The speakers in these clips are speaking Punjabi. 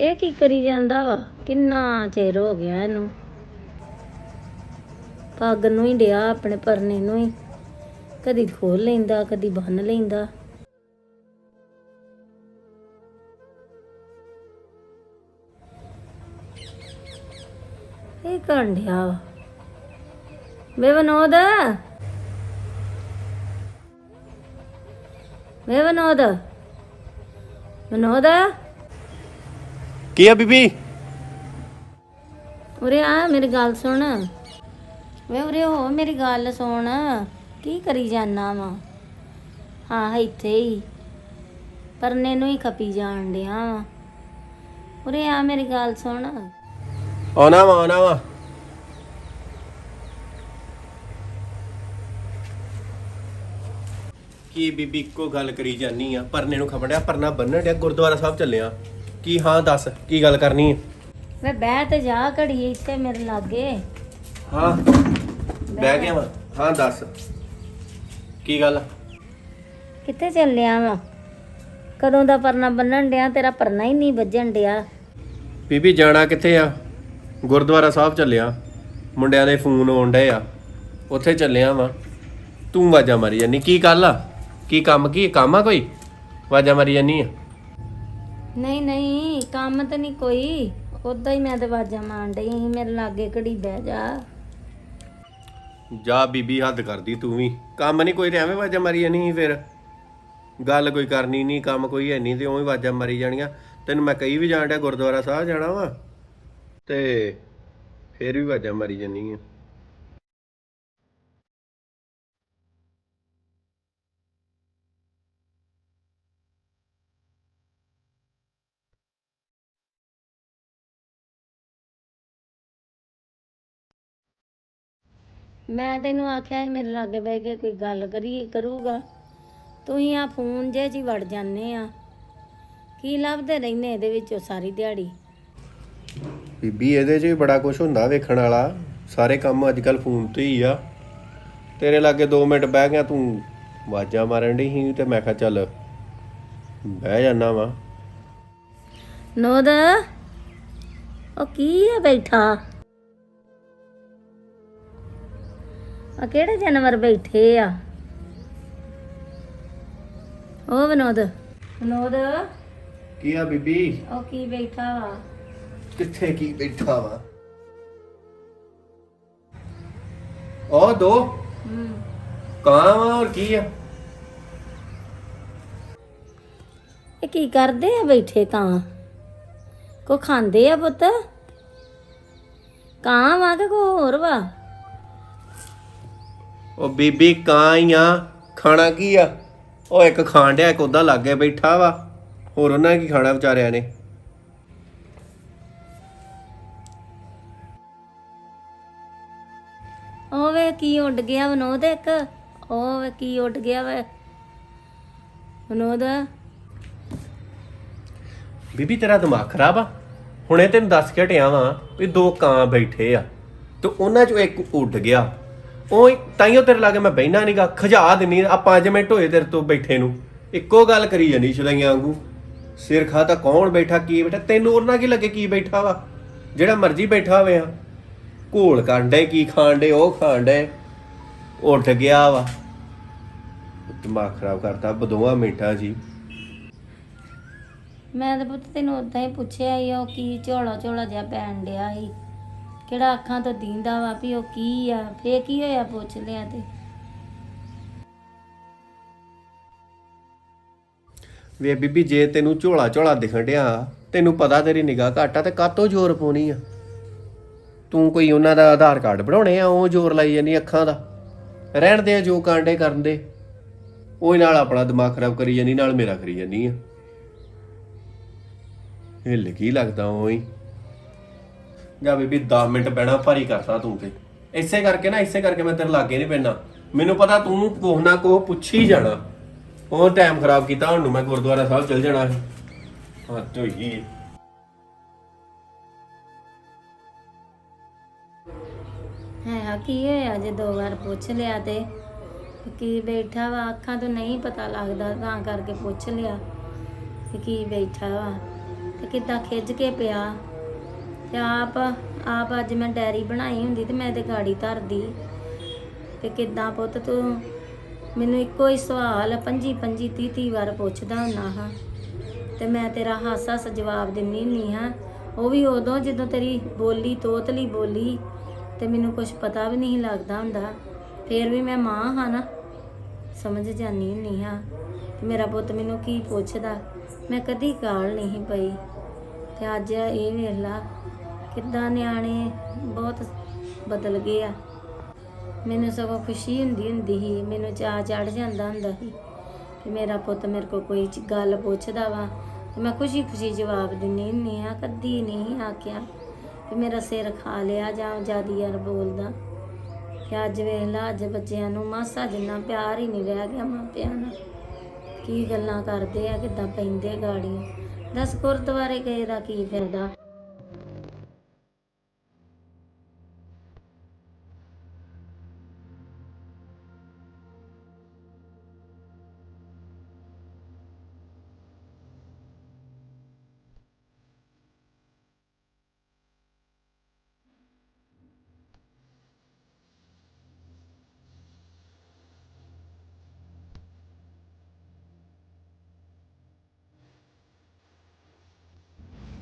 ਇਹ ਕੀ ਕਰੀ ਜਾਂਦਾ ਵਾ? ਕਿੰਨਾ ਚਿਰ ਹੋ ਗਿਆ ਇਹਨੂੰ? ਪੱਗ ਨੂੰ ਹੀ ਡਿਆ ਆਪਣੇ ਪਰਨੇ ਨੂੰ ਹੀ। ਕਦੀ ਖੋਲ ਲੈਂਦਾ, ਕਦੀ ਬੰਨ ਲੈਂਦਾ। ਇਹ ਕਰਨ ਡਿਆ ਵਾ? ਵੇ ਵਿਨੋਦ। ਵੇ ਵਿਨੋਦ। ਵਿਨੋਦ। ਕੀ ਆ ਬੀਬੀ? ਉਰੇ ਆ ਮੇਰੀ ਗੱਲ ਸੁਣ। ਵੇ ਉਰੇ ਹੋ ਮੇਰੀ ਗੱਲ ਸੁਣ। ਕੀ ਕਰੀ ਜਾਨਾ ਵਾ? ਹਾਂ ਇੱਥੇ ਹੀ। ਪਰਨੇ ਨੂੰ ਹੀ ਖਪੀ ਜਾਣ ਡਿਆ ਵਾ। ਉਰੇ ਆ ਮੇਰੀ ਗੱਲ ਸੁਣ। ਆਉਣਾ ਵਾ ਆਉਣਾ ਵਾ। ਕੀ ਬੀਬੀ ਇੱਕੋ ਗੱਲ ਕਰੀ ਜਾਨੀ ਆ? ਪਰਨੇ ਨੂੰ ਖਪੜਿਆ ਪਰਨਾ ਬੰਨਣ ਡਿਆ ਗੁਰਦੁਆਰਾ ਸਾਹਿਬ ਚੱਲਿਆ। ਕੀ ਹਾਂ ਦੱਸ ਕੀ ਗੱਲ ਕਰਨੀ ਹੈ ਵੇ ਬਹਿ ਤੇ ਜਾ ਘੜੀ ਇੱਥੇ ਮੇਰੇ ਲਾਗੇ। ਹਾਂ ਬਹਿ ਗਿਆ ਵਾ। ਹਾਂ ਦੱਸ। ਕੀ ਗੱਲ? ਕਿੱਥੇ ਚੱਲਿਆ ਵਾ? ਕਦੋਂ ਦਾ ਪਰਨਾ ਬੰਨਣ ਡਿਆ ਤੇਰਾ ਪਰਨਾ ਹੀ ਨਹੀਂ ਵੱਜਣ ਡਿਆ। ਬੀਬੀ ਜਾਣਾ ਕਿੱਥੇ ਆ? ਗੁਰਦੁਆਰਾ ਸਾਹਿਬ ਚੱਲਿਆ। ਮੁੰਡਿਆਂ ਦੇ ਫੋਨ ਆਉਣ ਡਏ ਆ। ਉੱਥੇ ਚੱਲਿਆ ਵਾ। ਤੂੰ ਆਵਾਜ਼ਾਂ ਮਾਰੀ ਜਾਨੀ ਕੀ ਗੱਲ ਆ? ਕੀ ਕੰਮ ਕੀ ਕੰਮ ਆ ਕੋਈ? ਆਵਾਜ਼ਾਂ ਮਾਰੀ ਜਾਨੀ ਆ? ਨਹੀਂ ਨਹੀਂ, ਕੰਮ ਤਾਂ ਨਹੀਂ ਕੋਈ। ਉਦਾਂ ਹੀ ਮੈਂ ਤੇ ਮਾਰਨ ਡਈ ਸੀ, ਮੇਰੇ ਲਾਗੇ ਘੜੀ ਬਹਿ ਜਾ। ਜਾ ਬੀਬੀ ਹੱਦ ਕਰਦੀ ਤੂੰ ਵੀ। ਕੰਮ ਨਹੀਂ ਕੋਈ ਤੇ ਐਵੇਂ ਆਵਾਜ਼ਾਂ ਮਾਰੀ ਜਾਣੀ ਸੀ ਫਿਰ। ਗੱਲ ਕੋਈ ਕਰਨੀ ਨਹੀਂ, ਕੰਮ ਕੋਈ ਹੈ ਨਹੀਂ ਤੇ ਉਵੇਂ ਆਵਾਜ਼ਾਂ ਮਾਰੀ ਜਾਣੀਆਂ। ਤੈਨੂੰ ਮੈਂ ਕਈ ਵੀ ਜਾਣ ਡਿਆ ਗੁਰਦੁਆਰਾ ਸਾਹਿਬ ਜਾਣਾ ਵਾ। ਤੇ ਫਿਰ ਵੀ ਆਵਾਜ਼ਾਂ ਮਾਰੀ ਜਾਨੀ ਆ। ਮੈਂ ਤੈਨੂੰ ਆਖਿਆ ਸੀ ਮੇਰੇ ਲਾਗੇ ਬਹਿ ਕੇ ਕੋਈ ਗੱਲ ਕਰੀ ਕਰੂਗਾ। ਤੂੰ ਹੀ ਆ ਫੋਨ ਜੇ ਹੀ ਵੜ ਜਾਂਦੇ ਆ। ਕੀ ਲੱਭਦੇ ਰਹਿੰਦੇ ਇਹਦੇ ਵਿੱਚੋਂ ਸਾਰੀ ਦਿਹਾੜੀ? ਬੀਬੀ ਇਹਦੇ 'ਚ ਵੀ ਬੜਾ ਕੁਝ ਹੁੰਦਾ ਵੇਖਣ ਵਾਲਾ। ਸਾਰੇ ਕੰਮ ਅੱਜ ਕੱਲ ਫੋਨ ਤੇ ਹੀ ਆ। ਤੇਰੇ ਲਾਗੇ 2 ਮਿੰਟ ਬਹਿ ਗਿਆ ਤੂੰ ਆਵਾਜ਼ਾਂ ਮਾਰਨ ਡਈ ਸੀ ਤੇ ਮੈਂ ਕਿਹਾ ਚੱਲ ਬਹਿ ਜਾਣਾ ਵਾ। ਨੋਦ ਉਹ ਕੀ ਆ ਬੈਠਾ? ਆ ਕਿਹੜੇ ਜਾਨਵਰ ਬੈਠੇ ਆ? ਉਹ ਵਿਨੋਦ। ਵਿਨੋਦ। ਕੀ ਆ ਬੀਬੀ? ਉਹ ਕੀ ਬੈਠਾ ਵਾ? ਕਿੱਥੇ ਕੀ ਬੈਠਾ ਵਾ? ਉਹ ਦੋ। ਹੂੰ। ਕਾਂ ਵਾ ਔਰ ਕੀ ਆ? ਇਹ ਕੀ ਕਰਦੇ ਆ ਬੈਠੇ ਕਾਂ ਕੋ ਖਾਂਦੇ ਆ ਪੁੱਤ? ਕਾਂ ਵਾ ਕਿ ਕੋ ਹੋਰ ਵਾ? ਉਹ ਬੀਬੀ ਕਾਂ ਹੀ ਆ ਖਾਣਾ ਕੀ ਆ? ਉਹ ਇੱਕ ਖਾਣ ਡਿਆ ਇੱਕ ਉਹਦਾ ਲਾਗੇ ਬੈਠਾ ਵਾ। ਹੋਰ ਉਹਨਾਂ ਕੀ ਖਾਣਾ ਵਿਚਾਰਿਆਂ ਨੇ? ਉਹ ਵੇ ਕੀ ਉੱਡ ਗਿਆ ਵਿਨੋਦ ਇੱਕ? ਉਹ ਵੇ ਕੀ ਉੱਡ ਗਿਆ ਵੇ? ਵਿਨੋਦ? ਬੀਬੀ ਤੇਰਾ ਦਿਮਾਗ ਖਰਾਬ ਆ? ਹੁਣੇ ਤੈਨੂੰ ਦੱਸ ਕੇ ਹਟਿਆ ਵਾਂ ਵੀ ਦੋ ਕਾਂ ਬੈਠੇ ਆ ਤੇ ਉਹਨਾਂ ਚੋਂ ਇੱਕ ਉੱਡ ਗਿਆ। ਉਹ ਤਾਈਓ ਤੇਰੇ ਲਾਗੇ ਮੈਂ ਬਹਿਣਾ ਨਹੀਂਗਾ ਖਜਾ ਦਿੰਨੀ ਆ। 5 ਮਿੰਟ ਹੋਏ ਤੇਰੇ ਤੋਂ ਬੈਠੇ ਨੂੰ। ਇੱਕੋ ਗੱਲ ਕਰੀ ਜਾਨੀ ਛਲਾਈਆਂ ਵਾਂਗੂ। ਸਿਰ ਖਾ ਤਾਂ ਕੌਣ ਬੈਠਾ, ਕੀ ਬੈਠਾ? ਤੈਨੂੰ ਉਹਨਾਂ ਕੀ ਲੱਗੇ ਕੀ ਬੈਠਾ ਵਾ? ਜਿਹੜਾ ਮਰਜ਼ੀ ਬੈਠਾ ਹੋਵੇ ਆ। ਘੋਲ ਕਾਂਡੇ ਕੀ ਖਾਂਡੇ, ਉਹ ਖਾਂਡੇ। ਉੱਠ ਗਿਆ ਵਾ। ਦਿਮਾਗ ਖਰਾਬ ਕਰਤਾ ਬਦੋਆਂ ਮਿੰਟਾਂ ਜੀ। ਮੈਂ ਤਾਂ ਪੁੱਤ ਤੈਨੂੰ ਉਦਾਂ ਹੀ ਪੁੱਛਿਆ ਸੀ ਉਹ ਕੀ ਝੋਲਾ ਝੋਲਾ ਜਿਹਾ ਪੈਣ ਡਿਆ ਸੀ। ਕਿਹੜਾ ਅੱਖਾਂ ਤੋਂ ਦੀਂਦਾ ਵਾ ਵੀ ਉਹ ਕੀ ਆ ਫੇ ਕੀ ਹੋਇਆ ਪੁੱਛ ਲਿਆ ਤੇ। ਵੇ ਬੀਬੀ, ਜੇ ਤੈਨੂੰ ਝੋਲਾ ਝੋਲਾ ਦਿਖਣ ਡਿਆ, ਤੈਨੂੰ ਪਤਾ ਤੇਰੀ ਨਿਗਾਹ ਘੱਟ ਆ ਤੇ ਕਾਤੋਂ ਜ਼ੋਰ ਪਾਉਣੀ ਆ? ਤੂੰ ਕੋਈ ਉਹਨਾਂ ਦਾ ਆਧਾਰ ਕਾਰਡ ਬਣਾਉਣੇ ਆ, ਉਹ ਜ਼ੋਰ ਲਾਈ ਜਾਨੀ ਅੱਖਾਂ ਦਾ? ਰਹਿਣ ਦੇ ਆ ਜੋ ਕਾਂਡੇ ਕਰਨ ਦੇ। ਉਹ ਨਾਲ ਆਪਣਾ ਦਿਮਾਗ ਖਰਾਬ ਕਰੀ ਜਾਨੀ ਨਾਲ ਮੇਰਾ ਕਰੀ ਜਾਨੀ ਆ। ਹਿੱਲ ਕੀ ਲੱਗਦਾ ਉਹੀ ਜਾ ਬੀਬੀ 10 ਮਿੰਟ ਬਹਿਣਾ, ਭਾਰੀ ਕਰਤਾ ਤੂੰ ਤੇ। ਇਸੇ ਕਰਕੇ ਨਾ, ਇਸੇ ਕਰਕੇ ਮੈਂ ਤੇਰੇ ਲਾਗੇ ਨਹੀਂ ਪੈਣਾ ਮੈਨੂੰ ਪਤਾ ਤੂੰ ਕੋਹ ਨਾ ਕੋਹ ਪੁੱਛੀ ਜਾਣਾ। ਉਹ ਟਾਈਮ ਖਰਾਬ ਕੀਤਾ, ਹੁਣ ਨੂੰ ਮੈਂ ਗੁਰਦੁਆਰਾ ਸਾਹਿਬ ਚਲ ਜਾਣਾ ਸੀ। ਹਾਂ ਤੋਈ ਹੈ ਆ ਕੀ ਹੋਇਆ ਜੇ ਦੋ ਵਾਰ ਪੁੱਛ ਲਿਆ ਤੇ। ਕੀ ਬੈਠਾ ਵਾ, ਅੱਖਾਂ ਤੋਂ ਨਹੀਂ ਪਤਾ ਲੱਗਦਾ, ਤਾਂ ਕਰਕੇ ਪੁੱਛ ਲਿਆ। ਕਿ ਕੀ ਬੈਠਾ ਵਾ। ਤੇ ਕਿੱਦਾਂ ਖਿੱਚ ਕੇ ਪਿਆ। ਤੇ ਆਪ ਆਪ ਅੱਜ ਮੈਂ ਡੈਰੀ ਬਣਾਈ ਹੁੰਦੀ ਤੇ ਮੈਂ ਤੇ ਗਾੜੀ ਧਰਦੀ। ਤੇ ਕਿੱਦਾਂ ਪੁੱਤ ਤੂੰ? ਮੈਨੂੰ ਇੱਕੋ ਹੀ ਸਵਾਲ ਪੰਜੀ ਪੰਜੀ ਤੀਹ ਤੀਹ ਵਾਰ ਪੁੱਛਦਾ ਹੁੰਨਾ ਹਾਂ। ਤੇ ਮੈਂ ਤੇਰਾ ਹੱਸ ਹੱਸ ਜਵਾਬ ਦਿੰਨੀ ਹੁੰਨੀ ਹਾਂ। ਉਹ ਵੀ ਉਦੋਂ ਜਦੋਂ ਤੇਰੀ ਬੋਲੀ ਤੋਤਲੀ ਬੋਲੀ ਤੇ ਮੈਨੂੰ ਕੁਝ ਪਤਾ ਵੀ ਨਹੀਂ ਲੱਗਦਾ ਹੁੰਦਾ। ਫੇਰ ਵੀ ਮੈਂ ਮਾਂ ਹਾਂ ਨਾ, ਸਮਝ ਜਾਨੀ ਹੁੰਨੀ ਹਾਂ। ਮੇਰਾ ਪੁੱਤ ਮੈਨੂੰ ਕੀ ਪੁੱਛਦਾ? ਮੈਂ ਕਦੀ ਗਾਲ ਨਹੀਂ ਪਈ। ਤੇ ਅੱਜ ਇਹ ਵੇਖ ਲਾ ਕਿੱਦਾਂ ਨਿਆਣੇ ਬਹੁਤ ਬਦਲ ਗਏ ਆ। ਮੈਨੂੰ ਸਗੋਂ ਖੁਸ਼ੀ ਹੁੰਦੀ ਹੁੰਦੀ ਸੀ, ਮੈਨੂੰ ਚਾਅ ਚੜ ਜਾਂਦਾ ਹੁੰਦਾ ਸੀ ਕਿ ਮੇਰਾ ਪੁੱਤ ਮੇਰੇ ਕੋਲ ਕੋਈ ਗੱਲ ਪੁੱਛਦਾ ਵਾ ਤੇ ਮੈਂ ਖੁਸ਼ੀ ਖੁਸ਼ੀ ਜਵਾਬ ਦਿੰਨੀ ਹੁੰਨੀ ਆ, ਕਦੀ ਨਹੀਂ ਆਖਿਆ ਕਿ ਮੇਰਾ ਸਿਰ ਖਾ ਲਿਆ ਜਾਂ ਜਿਆਦੀ ਯਾਰ ਬੋਲਦਾ। ਕਿ ਅੱਜ ਵੇਖ ਲਾ, ਅੱਜ ਬੱਚਿਆਂ ਨੂੰ ਮਾਸਾ ਜਿੰਨਾ ਪਿਆਰ ਹੀ ਨਹੀਂ ਰਹਿ ਗਿਆ ਮਾਪਿਆਂ ਨਾਲ। ਕੀ ਗੱਲਾਂ ਕਰਦੇ ਆ, ਕਿੱਦਾਂ ਪੈਂਦੇ ਗਾੜੀਆਂ। ਦਸ ਗੁਰਦੁਆਰੇ ਗਏ ਦਾ ਕੀ ਫਾਇਦਾ?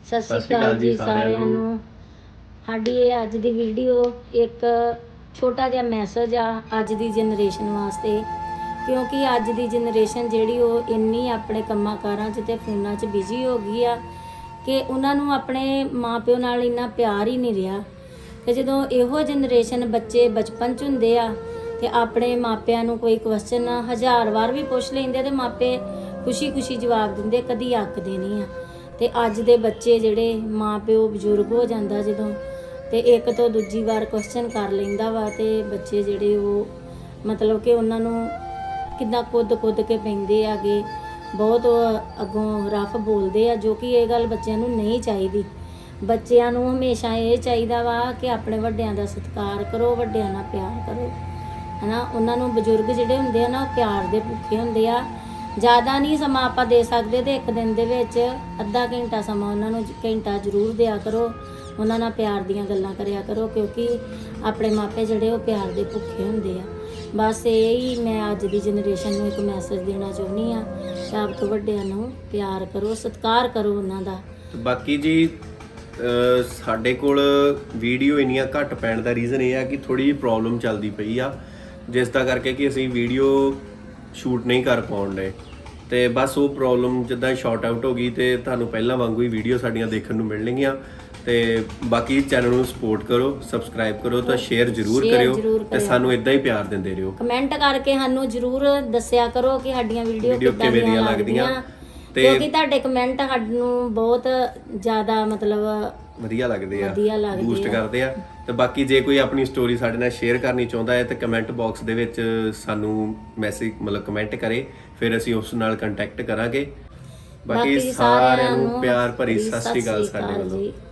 ਸਤਿ ਸ਼੍ਰੀ ਅਕਾਲ ਜੀ ਸਾਰਿਆਂ ਨੂੰ। ਸਾਡੀ ਇਹ ਅੱਜ ਦੀ ਵੀਡੀਓ ਇੱਕ ਛੋਟਾ ਜਿਹਾ ਮੈਸੇਜ ਆ ਅੱਜ ਦੀ ਜਨਰੇਸ਼ਨ ਵਾਸਤੇ। ਕਿਉਂਕਿ ਅੱਜ ਦੀ ਜਨਰੇਸ਼ਨ ਜਿਹੜੀ ਉਹ ਇੰਨੀ ਆਪਣੇ ਕੰਮਾਂ ਕਾਰਾਂ 'ਚ ਤੇ ਫੋਨਾਂ 'ਚ ਬਿਜ਼ੀ ਹੋ ਗਈ ਆ ਕਿ ਉਹਨਾਂ ਨੂੰ ਆਪਣੇ ਮਾਪਿਓ ਨਾਲ ਇੰਨਾ ਪਿਆਰ ਹੀ ਨਹੀਂ ਰਿਹਾ। ਕਿ ਜਦੋਂ ਇਹੋ ਜਨਰੇਸ਼ਨ ਬੱਚੇ ਬਚਪਨ 'ਚ ਹੁੰਦੇ ਆ ਤੇ ਆਪਣੇ ਮਾਪਿਆਂ ਨੂੰ ਕੋਈ ਕੁਐਸਚਨ ਹਜ਼ਾਰ ਵਾਰ ਵੀ ਪੁੱਛ ਲੈਂਦੇ ਤੇ ਮਾਪੇ ਖੁਸ਼ੀ-ਖੁਸ਼ੀ ਜਵਾਬ ਦਿੰਦੇ ਕਦੀ ਅੱਕਦੇ ਨਹੀਂ ਆ। ਤੇ ਅੱਜ ਦੇ ਬੱਚੇ ਜਿਹੜੇ ਮਾਪਿਓ ਬਜ਼ੁਰਗ ਹੋ ਜਾਂਦਾ ਜਦੋਂ, ਤੇ ਇੱਕ ਤੋਂ ਦੂਜੀ ਵਾਰ ਕੁਐਸਚਨ ਕਰ ਲੈਂਦਾ ਵਾ ਤੇ ਬੱਚੇ ਜਿਹੜੇ ਉਹ ਮਤਲਬ ਕਿ ਉਹਨਾਂ ਨੂੰ ਕਿੱਦਾਂ ਕੁੱਦ ਕੁੱਦ ਕੇ ਪੈਂਦੇ ਆਗੇ ਬਹੁਤ ਅੱਗੋਂ ਰਫ ਬੋਲਦੇ ਆ, ਜੋ ਕਿ ਇਹ ਗੱਲ ਬੱਚਿਆਂ ਨੂੰ ਨਹੀਂ ਚਾਹੀਦੀ। ਬੱਚਿਆਂ ਨੂੰ ਹਮੇਸ਼ਾ ਇਹ ਚਾਹੀਦਾ ਵਾ ਕਿ ਆਪਣੇ ਵੱਡਿਆਂ ਦਾ ਸਤਿਕਾਰ ਕਰੋ, ਵੱਡਿਆਂ ਨਾਲ ਪਿਆਰ ਕਰੋ। ਹਨਾ, ਉਹਨਾਂ ਨੂੰ ਬਜ਼ੁਰਗ ਜਿਹੜੇ ਹੁੰਦੇ ਆ ਨਾ, ਉਹ ਪਿਆਰ ਦੇ ਭੁੱਖੇ ਹੁੰਦੇ ਆ ਜ਼ਿਆਦਾ ਨਹੀਂ ਸਮਾਂ ਆਪਾਂ ਦੇ ਸਕਦੇ ਤੇ ਇੱਕ ਦਿਨ ਦੇ ਵਿੱਚ ਅੱਧਾ ਘੰਟਾ ਸਮਾਂ ਉਹਨਾਂ ਨੂੰ ਘੰਟਾ ਜ਼ਰੂਰ ਦਿਆ ਕਰੋ। ਉਹਨਾਂ ਨਾਲ ਪਿਆਰ ਦੀਆਂ ਗੱਲਾਂ ਕਰਿਆ ਕਰੋ, ਕਿਉਂਕਿ ਆਪਣੇ ਮਾਪੇ ਜਿਹੜੇ ਉਹ ਪਿਆਰ ਦੇ ਭੁੱਖੇ ਹੁੰਦੇ ਆ। ਬਸ ਇਹ ਹੀ ਮੈਂ ਅੱਜ ਦੀ ਜਨਰੇਸ਼ਨ ਨੂੰ ਇੱਕ ਮੈਸੇਜ ਦੇਣਾ ਚਾਹੁੰਦੀ ਆ ਕਿ ਆਪ ਤੋਂ ਵੱਡਿਆਂ ਨੂੰ ਪਿਆਰ ਕਰੋ, ਸਤਿਕਾਰ ਕਰੋ ਉਹਨਾਂ ਦਾ। ਬਾਕੀ ਜੀ ਸਾਡੇ ਕੋਲ ਵੀਡੀਓ ਇੰਨੀਆਂ ਘੱਟ ਪੈਣ ਦਾ ਰੀਜ਼ਨ ਇਹ ਆ ਕਿ ਥੋੜੀ ਜਿਹੀ ਪ੍ਰੋਬਲਮ ਚੱਲਦੀ ਪਈ ਆ। ਜਿਸ ਦਾ ਕਰਕੇ ਕਿ ਅਸੀਂ ਵੀਡੀਓ ਸ਼ੂਟ ਨਹੀਂ ਕਰ ਪਾਉਂਦੇ। ਤੇ ਬਸ ਉਹ ਪ੍ਰੋਬਲਮ ਜਿੱਦਾਂ ਸ਼ਾਰਟ ਆਊਟ ਹੋ ਗਈ ਤੇ ਤੁਹਾਨੂੰ ਪਹਿਲਾਂ ਵਾਂਗੂ ਹੀ ਵੀਡੀਓ ਸਾਡੀਆਂ ਦੇਖਣ ਨੂੰ ਮਿਲਣਗੀਆਂ ਤੇ ਬਾਕੀ ਚੈਨਲ ਨੂੰ ਸਪੋਰਟ ਕਰੋ ਸਬਸਕ੍ਰਾਈਬ ਕਰੋ ਤਾਂ ਸ਼ੇਅਰ ਜ਼ਰੂਰ Share ਕਰਿਓ ਜ਼ਰੂਰ ਤੇ ਕਰਿਓ। ਸਾਨੂੰ ਇਦਾਂ ਹੀ ਪਿਆਰ ਦਿੰਦੇ ਰਹੋ ਕਮੈਂਟ ਕਰਕੇ ਸਾਨੂੰ ਜਰੂਰ ਦੱਸਿਆ ਕਰੋ ਕਿ ਸਾਡੀਆਂ ਵੀਡੀਓ ਕਿੱਦਾਂ ਕਿਵੇਂ ਦੀਆਂ ਦੀਆਂ ਲੱਗਦੀਆਂ ਲੱਗਦੀਆਂ। ਤੇ- ਕਿਉਂਕਿ ਤੁਹਾਡੇ ਕਮੈਂਟ ਸਾਨੂੰ ਬਹੁਤ ਜ਼ਿਆਦਾ ਮਤਲਬ ਵਧੀਆ ਲੱਗਦੇ ਆ ਵਧੀਆ ਲੱਗਦੇ ਬੂਸਟ ਆ। ਕਰਦੇ ਆ ਤੇ ਬਾਕੀ ਜੇ ਕੋਈ ਆਪਣੀ ਸਟੋਰੀ ਸਾਡੇ ਨਾਲ ਸ਼ੇਅਰ ਕਰਨੀ ਚਾਹੁੰਦਾ ਹੈ ਤੇ ਕਮੈਂਟ ਬਾਕਸ ਦੇ ਵਿੱਚ ਸਾਨੂੰ ਮੈਸੇਜ ਮਤਲਬ ਕਮੈਂਟ ਕਰੇ ਫਿਰ ਅਸੀਂ ਉਸ ਨਾਲ ਕੰਟੈਕਟ ਕਰਾਂਗੇ। ਬਾਕੀ ਸਾਰਿਆਂ ਨੂੰ ਪਿਆਰ ਭਰੀ ਸਤਿ ਸ਼੍ਰੀ ਅਕਾਲ ਸਾਡੇ ਵੱਲੋਂ।